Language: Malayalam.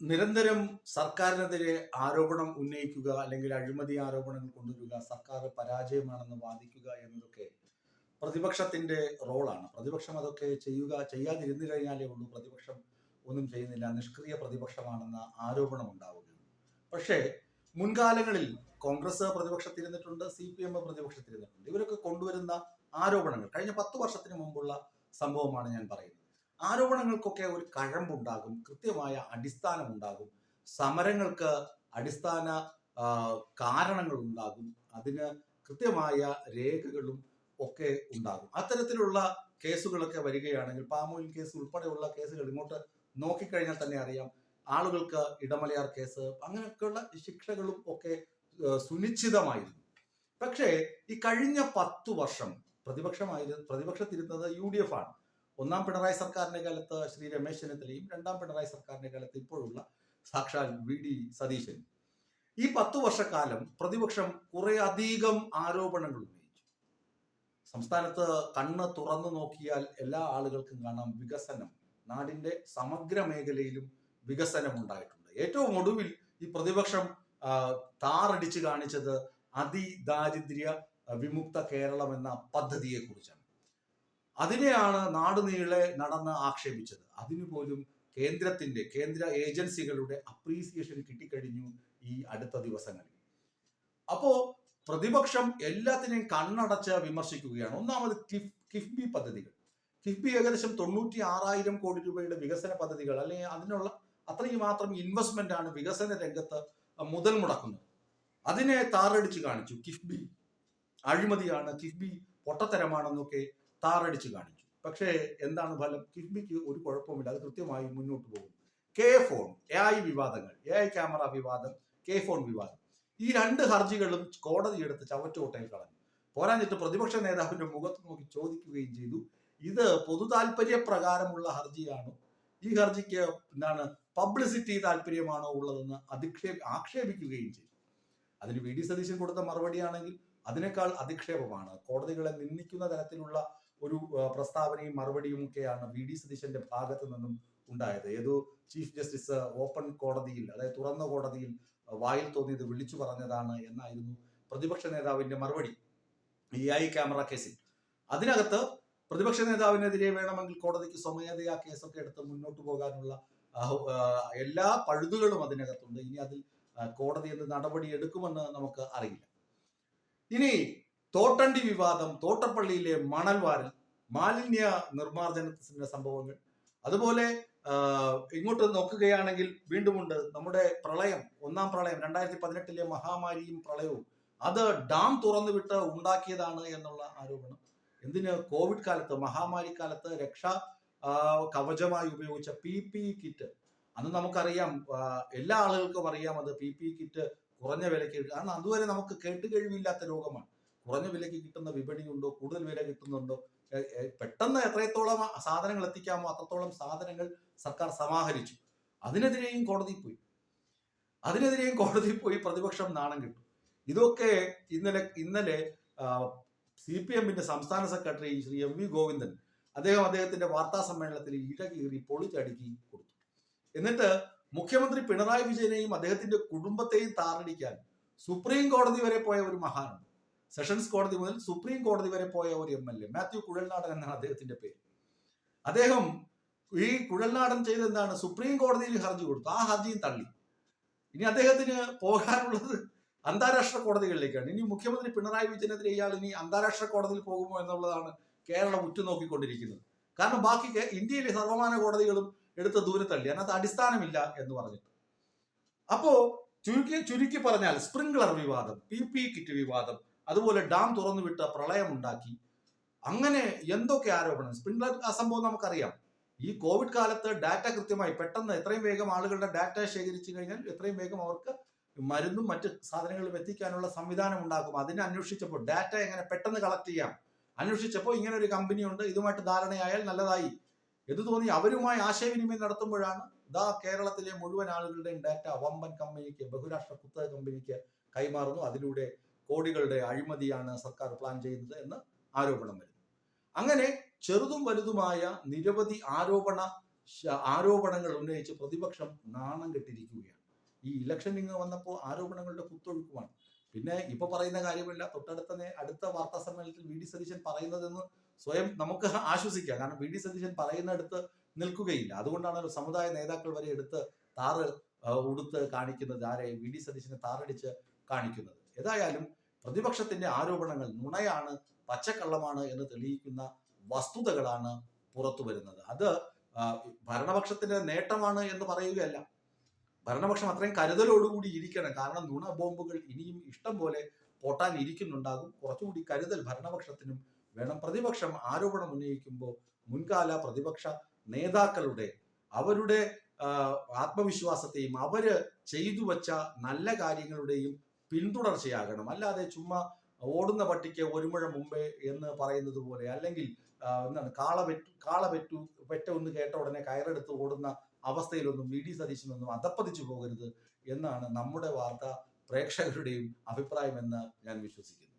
നിരന്തരം സർക്കാരിനെതിരെ ആരോപണം ഉന്നയിക്കുക അല്ലെങ്കിൽ അഴിമതി ആരോപണങ്ങൾ കൊണ്ടുവരിക സർക്കാർ പരാജയമാണെന്ന് വാദിക്കുക എന്നതൊക്കെ പ്രതിപക്ഷത്തിന്റെ റോളാണ്. പ്രതിപക്ഷം അതൊക്കെ ചെയ്യുക ചെയ്യാതിരുന്നു കഴിഞ്ഞാലേ ഉള്ളൂ. പ്രതിപക്ഷം ഒന്നും ചെയ്യുന്നില്ല. നിഷ്ക്രിയ പ്രതിപക്ഷമാണെന്ന ആരോപണം ഉണ്ടാവുകയുള്ളൂ. പക്ഷേ മുൻകാലങ്ങളിൽ കോൺഗ്രസ് പ്രതിപക്ഷത്തിരുന്നിട്ടുണ്ട് സി പി എം പ്രതിപക്ഷത്തിരുന്നിട്ടുണ്ട്. ഇവരൊക്കെ കൊണ്ടുവരുന്ന ആരോപണങ്ങൾ കഴിഞ്ഞ പത്ത് വർഷത്തിന് മുമ്പുള്ള സംഭവമാണ് ഞാൻ പറയുന്നത്. ആരോപണങ്ങൾക്കൊക്കെ ഒരു കഴമ്പുണ്ടാകും കൃത്യമായ അടിസ്ഥാനം ഉണ്ടാകും സമരങ്ങൾക്ക് അടിസ്ഥാന കാരണങ്ങൾ ഉണ്ടാകും അതിന് കൃത്യമായ രേഖകളും ഒക്കെ ഉണ്ടാകും. അത്തരത്തിലുള്ള കേസുകളൊക്കെ വരികയാണെങ്കിൽ പാമോയിൽ കേസ് ഉൾപ്പെടെയുള്ള കേസുകൾ ഇങ്ങോട്ട് നോക്കിക്കഴിഞ്ഞാൽ തന്നെ അറിയാം. ആളുകൾക്ക് ഇടമലയാർ കേസ് അങ്ങനെയൊക്കെയുള്ള ശിക്ഷകളും ഒക്കെ സുനിശ്ചിതമായിരുന്നു. പക്ഷേ ഈ കഴിഞ്ഞ പത്തു വർഷം പ്രതിപക്ഷമായിരുന്നു പ്രതിപക്ഷത്തിരുന്നത് യു ഡി എഫ് ആണ്. ഒന്നാം പിണറായി സർക്കാരിന്റെ കാലത്ത് ശ്രീ രമേശ് ചെന്നിത്തലയും രണ്ടാം പിണറായി സർക്കാരിന്റെ കാലത്ത് ഇപ്പോഴുള്ള സാക്ഷാൽ വി ഡി സതീശൻ. ഈ പത്തു വർഷക്കാലം പ്രതിപക്ഷം കുറെ അധികം ആരോപണങ്ങൾ ഉന്നയിച്ചു. സംസ്ഥാനത്ത് കണ്ണ് തുറന്നു നോക്കിയാൽ എല്ലാ ആളുകൾക്കും കാണാം വികസനം. നാടിന്റെ സമഗ്ര മേഖലയിലും വികസനം ഉണ്ടായിട്ടുണ്ട്. ഏറ്റവും ഒടുവിൽ ഈ പ്രതിപക്ഷം താറടിച്ച് കാണിച്ചത് അതിദാരിദ്ര്യ വിമുക്ത കേരളം എന്ന പദ്ധതിയെ കുറിച്ചാണ് അതിനെയാണ് നാടുനീളെ നടന്ന് ആക്ഷേപിച്ചത്. അതിനു പോലും കേന്ദ്രത്തിന്റെ കേന്ദ്ര ഏജൻസികളുടെ അപ്രീസിയേഷൻ കിട്ടിക്കഴിഞ്ഞു ഈ അടുത്ത ദിവസങ്ങളിൽ. അപ്പോ പ്രതിപക്ഷം എല്ലാത്തിനെയും കണ്ണടച്ച് വിമർശിക്കുകയാണ്. ഒന്നാമത് കിഫ് കിഫ്ബി പദ്ധതികൾ. കിഫ്ബി ഏകദേശം തൊണ്ണൂറ്റി ആറായിരം കോടി രൂപയുടെ വികസന പദ്ധതികൾ അല്ലെങ്കിൽ അതിനുള്ള അത്രയും മാത്രം ഇൻവെസ്റ്റ്മെന്റ് ആണ് വികസന രംഗത്ത് മുതൽ മുടക്കുന്നത്. അതിനെ താറടിച്ച് കാണിച്ചു കിഫ്ബി. അഴിമതിയാണ് കിഫ്ബി പൊട്ടത്തരമാണെന്നൊക്കെ താറടിച്ച് കാണിച്ചു. പക്ഷേ എന്താണ് ഫലം? കിഫ്ബിക്ക് ഒരു കുഴപ്പമില്ല അത് കൃത്യമായി മുന്നോട്ട് പോകും. കെ ഫോൺ എ ഐ വിവാദങ്ങൾ എ ഐ ക്യാമറ വിവാദം കെ ഫോൺ വിവാദം. ഈ രണ്ട് ഹർജികളും കോടതിയെടുത്ത് ചവറ്റുകൊട്ടയിൽ കളഞ്ഞു. പോരാഞ്ഞിട്ട് പ്രതിപക്ഷ നേതാവിന്റെ മുഖത്ത് നോക്കി ചോദിക്കുകയും ചെയ്തു. ഇത് പൊതു താല്പര്യ പ്രകാരമുള്ള ഹർജിയാണോ? ഈ ഹർജിക്ക് എന്താണ് പബ്ലിസിറ്റി താല്പര്യമാണോ ഉള്ളതെന്ന് അധിക്ഷേപ ആക്ഷേപിക്കുകയും ചെയ്തു. അതിന് വി. ഡി. സതീശൻ കൊടുത്ത മറുപടിയാണെങ്കിൽ അതിനേക്കാൾ അധിക്ഷേപമാണ്. കോടതികളെ നിന്ദിക്കുന്ന തരത്തിലുള്ള ഒരു പ്രസ്താവനയും മറുപടിയും ഒക്കെയാണ് വി ഡി സതീശന്റെ ഭാഗത്തു നിന്നും ഉണ്ടായത്. ഏതോ ചീഫ് ജസ്റ്റിസ് ഓപ്പൺ കോടതിയിൽ അതായത് തുറന്ന കോടതിയിൽ വായിൽ തോന്നിയത് വിളിച്ചു പറഞ്ഞതാണ് എന്നായിരുന്നു പ്രതിപക്ഷ നേതാവിന്റെ മറുപടി ഇ ഐ ക്യാമറ കേസിൽ. അതിനകത്ത് പ്രതിപക്ഷ നേതാവിനെതിരെ വേണമെങ്കിൽ കോടതിക്ക് സ്വമേധയാ കേസൊക്കെ എടുത്ത് മുന്നോട്ട് പോകാനുള്ള എല്ലാ പഴുതുകളും അതിനകത്തുണ്ട്. ഇനി അതിൽ കോടതി എന്ത് നടപടി എടുക്കുമെന്ന് നമുക്ക് അറിയില്ല. ഇനി തോട്ടണ്ടി വിവാദം തോട്ടപ്പള്ളിയിലെ മണൽ വാരൽ മാലിന്യ നിർമ്മാർജനത്തിന്റെ സംഭവങ്ങൾ. അതുപോലെ ഇങ്ങോട്ട് നോക്കുകയാണെങ്കിൽ വീണ്ടുമുണ്ട് നമ്മുടെ പ്രളയം ഒന്നാം പ്രളയം രണ്ടായിരത്തി പതിനെട്ടിലെ മഹാമാരിയും പ്രളയവും. അത് ഡാം തുറന്നുവിട്ട് ഉണ്ടാക്കിയതാണ് എന്നുള്ള ആരോപണം. എന്തിന്? കോവിഡ് കാലത്ത് മഹാമാരി കാലത്ത് രക്ഷാ കവചമായി ഉപയോഗിച്ച പി പി കിറ്റ്. അന്ന് നമുക്കറിയാം എല്ലാ ആളുകൾക്കും അറിയാം അത് പി പി കിറ്റ് കുറഞ്ഞ വിലയ്ക്ക് കാരണം അതുവരെ നമുക്ക് കേട്ടുകഴിവില്ലാത്ത രോഗമാണ്. കുറഞ്ഞ വിലയ്ക്ക് കിട്ടുന്ന വിപണി ഉണ്ടോ? കൂടുതൽ വില കിട്ടുന്നുണ്ടോ? പെട്ടെന്ന് എത്രത്തോളം സാധനങ്ങൾ എത്തിക്കാമോ? അത്രത്തോളം സാധനങ്ങൾ സർക്കാർ സമാഹരിച്ചു. അതിനെതിരെയും കോടതി പോയി. അതിനെതിരെയും കോടതി പോയി പ്രതിപക്ഷം നാണം കിട്ടും. ഇതൊക്കെ ഇന്നലെ ഇന്നലെ സി പി എമ്മിന്റെ സംസ്ഥാന secretary Shri M V Govindan അദ്ദേഹം അദ്ദേഹത്തിന്റെ വാർത്താ സമ്മേളനത്തിൽ ഇഴ കീറി പൊളിച്ചടുക്കി കൊടുത്തു. എന്നിട്ട് മുഖ്യമന്ത്രി പിണറായി വിജയനെയും അദ്ദേഹത്തിന്റെ കുടുംബത്തെയും താറടിക്കാൻ സുപ്രീം കോടതി വരെ പോയ ഒരു മഹാനുണ്ട്. സെഷൻസ് കോടതി മുതൽ സുപ്രീം കോടതി വരെ പോയ ഒരു M L A Mathew Kuzhalnadan എന്നാണ് അദ്ദേഹത്തിന്റെ പേര്. അദ്ദേഹം ഈ കുഴൽനാടൻ ചെയ്ത് എന്താണ്? സുപ്രീം കോടതിയിൽ ഹർജി കൊടുത്തു. ആ ഹർജിയും തള്ളി. ഇനി അദ്ദേഹത്തിന് പോകാനുള്ളത് അന്താരാഷ്ട്ര കോടതികളിലേക്കാണ്. ഇനി മുഖ്യമന്ത്രി പിണറായി വിജയനെതിരെ ഇയാൾ ഇനി അന്താരാഷ്ട്ര കോടതിയിൽ പോകുമോ എന്നുള്ളതാണ് കേരളം ഉറ്റുനോക്കിക്കൊണ്ടിരിക്കുന്നത്. കാരണം ബാക്കി ഇന്ത്യയിലെ സർവമാന കോടതികളും എടുത്ത ദൂരെ തള്ളി. അതിനകത്ത് അടിസ്ഥാനമില്ല എന്ന് പറഞ്ഞിട്ട്. അപ്പോ ചുരുക്കി ചുരുക്കി പറഞ്ഞാൽ സ്പ്രിംഗ്ലർ വിവാദം പി പി കിറ്റ് വിവാദം അതുപോലെ ഡാം തുറന്നുവിട്ട പ്രളയമുണ്ടാക്കി. അങ്ങനെ എന്തൊക്കെ ആരോപണം? സ്പ്രിംഗ്ലർ ആ സംഭവം നമുക്കറിയാം. ഈ കോവിഡ് കാലത്ത് ഡാറ്റ കൃത്യമായി പെട്ടെന്ന് എത്രയും വേഗം ആളുകളുടെ ഡാറ്റ ശേഖരിച്ചു കഴിഞ്ഞാൽ എത്രയും വേഗം അവർക്ക് മരുന്നും മറ്റ് സാധനങ്ങളും എത്തിക്കാനുള്ള സംവിധാനം ഉണ്ടാക്കും. അതിനെ അന്വേഷിച്ചപ്പോൾ ഡാറ്റ എങ്ങനെ പെട്ടെന്ന് കളക്ട് ചെയ്യാം? അന്വേഷിച്ചപ്പോൾ ഇങ്ങനെ ഒരു കമ്പനി ഉണ്ട്. ഇതുമായിട്ട് ധാരണയായാൽ നല്ലതായി. എന്ന് തോന്നി? അവരുമായി ആശയവിനിമയം നടത്തുമ്പോഴാണ് ഇതാ കേരളത്തിലെ മുഴുവൻ ആളുകളുടെയും ഡാറ്റ വമ്പൻ കമ്പനിക്ക് ബഹുരാഷ്ട്ര കുത്തക കമ്പനിക്ക് കൈമാറുന്നു. അതിലൂടെ കോടികളുടെ അഴിമതിയാണ് സർക്കാർ പ്ലാൻ ചെയ്യുന്നത് എന്ന് ആരോപണം വരുന്നു. അങ്ങനെ ചെറുതും വലുതുമായ നിരവധി ആരോപണ ആരോപണങ്ങൾ ഉന്നയിച്ച് പ്രതിപക്ഷം നാണം കെട്ടിരിക്കുകയാണ്. ഈ ഇലക്ഷൻ ഇങ്ങ് വന്നപ്പോൾ ആരോപണങ്ങളുടെ കുത്തൊഴുക്കുമാണ്. പിന്നെ ഇപ്പൊ പറയുന്ന കാര്യമില്ല. തൊട്ടടുത്ത അടുത്ത വാർത്താ സമ്മേളനത്തിൽ വി ഡി സതീശൻ പറയുന്നതെന്ന് സ്വയം നമുക്ക് ആശ്വസിക്കാം. കാരണം വി ഡി സതീശൻ പറയുന്നിടത്ത് നിൽക്കുകയില്ല. അതുകൊണ്ടാണ് സമുദായ നേതാക്കൾ വരെ എടുത്ത് താറ് ഉടുത്ത് കാണിക്കുന്നത് ആരെ വി ഡി സതീശനെ താറടിച്ച് കാണിക്കുന്നത്. ഏതായാലും പ്രതിപക്ഷത്തിന്റെ ആരോപണങ്ങൾ നുണയാണ് പച്ചക്കള്ളമാണ് എന്ന് തെളിയിക്കുന്ന വസ്തുതകളാണ് പുറത്തു വരുന്നത്. അത് ഭരണപക്ഷത്തിന്റെ നേട്ടമാണ് എന്ന് പറയുകയല്ല. ഭരണപക്ഷം അത്രയും കരുതലോടുകൂടി ഇരിക്കണം. കാരണം നുണ ബോംബുകൾ ഇനിയും ഇഷ്ടം പോലെ പൊട്ടാൻ ഇരിക്കുന്നുണ്ടാകും. കുറച്ചുകൂടി കരുതൽ ഭരണപക്ഷത്തിനും വേണം. പ്രതിപക്ഷം ആരോപണം ഉന്നയിക്കുമ്പോൾ മുൻകാല പ്രതിപക്ഷ നേതാക്കളുടെ അവരുടെ ആത്മവിശ്വാസത്തെയും അവർ ചെയ്തു വച്ച നല്ല കാര്യങ്ങളുടെയും പിന്തുടർച്ചയാകണം. അല്ലാതെ ചുമ്മാ ഓടുന്ന പട്ടിക്ക് ഒരു മുഴ മുമ്പേ എന്ന് പറയുന്നത് പോലെ അല്ലെങ്കിൽ എന്താണ് കാള പെറ്റു കാള പെറ്റു പെറ്റ ഒന്ന് കേട്ട ഉടനെ കയറെടുത്ത് ഓടുന്ന അവസ്ഥയിലൊന്നും വി. ഡി. സതീശനൊന്നും അധപ്പതിച്ചു പോകരുത് എന്നാണ് നമ്മുടെ വാർത്ത പ്രേക്ഷകരുടെയും അഭിപ്രായമെന്ന് ഞാൻ വിശ്വസിക്കുന്നു.